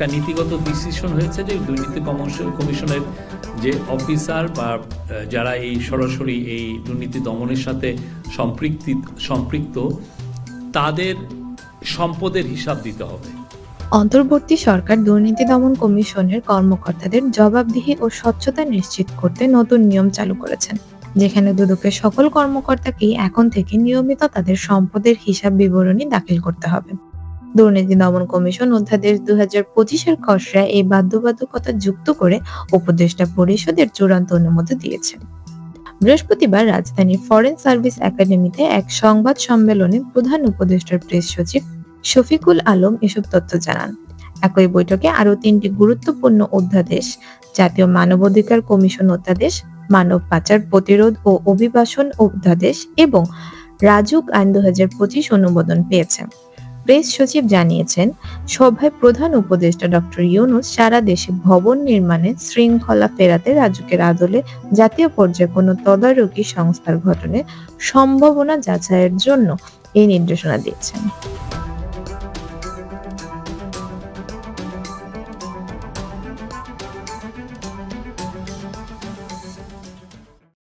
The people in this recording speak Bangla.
একটা নীতিগত ডিসিশন হয়েছে যে দুর্নীতি কমিশন- কমিশনের যে অফিসার বা যারা এই সরাসরি এই দুর্নীতি দমনের সাথে সম্পৃক্তি, সম্পৃক্ত, তাদের সম্পদের হিসাব দিতে হবে। অন্তর্বর্তী সরকার দুর্নীতি দমন কমিশনের কর্মকর্তাদের জবাবদিহি ও স্বচ্ছতা নিশ্চিত করতে নতুন নিয়ম চালু করেছেন, যেখানে দুদকের সকল কর্মকর্তাকেই এখন থেকে নিয়মিত তাদের সম্পদের হিসাব বিবরণী দাখিল করতে হবে। দুর্নীতি দমন কমিশন অধ্যাদেশ দু হাজার পঁচিশের খসড়া এই বাধ্যবাধকতা যুক্ত করে উপদেষ্টা পরিষদের চূড়ান্ত অনুমতি দিয়েছে। বৃহস্পতিবার রাজধানীর ফরেন সার্ভিস একাডেমিতে এক সংবাদ সম্মেলনে প্রধান উপদেষ্টার প্রেস সচিব শফিকুল আলম এসব তথ্য জানান। একই বৈঠকে আরও তিনটি গুরুত্বপূর্ণ অধ্যাদেশ, জাতীয় মানবাধিকার কমিশন অধ্যাদেশ, মানব পাচার প্রতিরোধ ও অভিবাসন অধ্যাদেশ এবং রাজুক আইন দু হাজার পঁচিশ অনুমোদন পেয়েছে। প্রেস সচিব জানিয়েছেন, সভায় প্রধান উপদেষ্টা ডক্টর ইউনুস সারা দেশে ভবন নির্মাণে শৃঙ্খলা ফেরাতে রাজুকের আদলে জাতীয় পর্যায়ে কোনো তদারকি সংস্থার ঘটনে সম্ভাবনা যাচাইয়ের জন্য এই নির্দেশনা দিয়েছেন।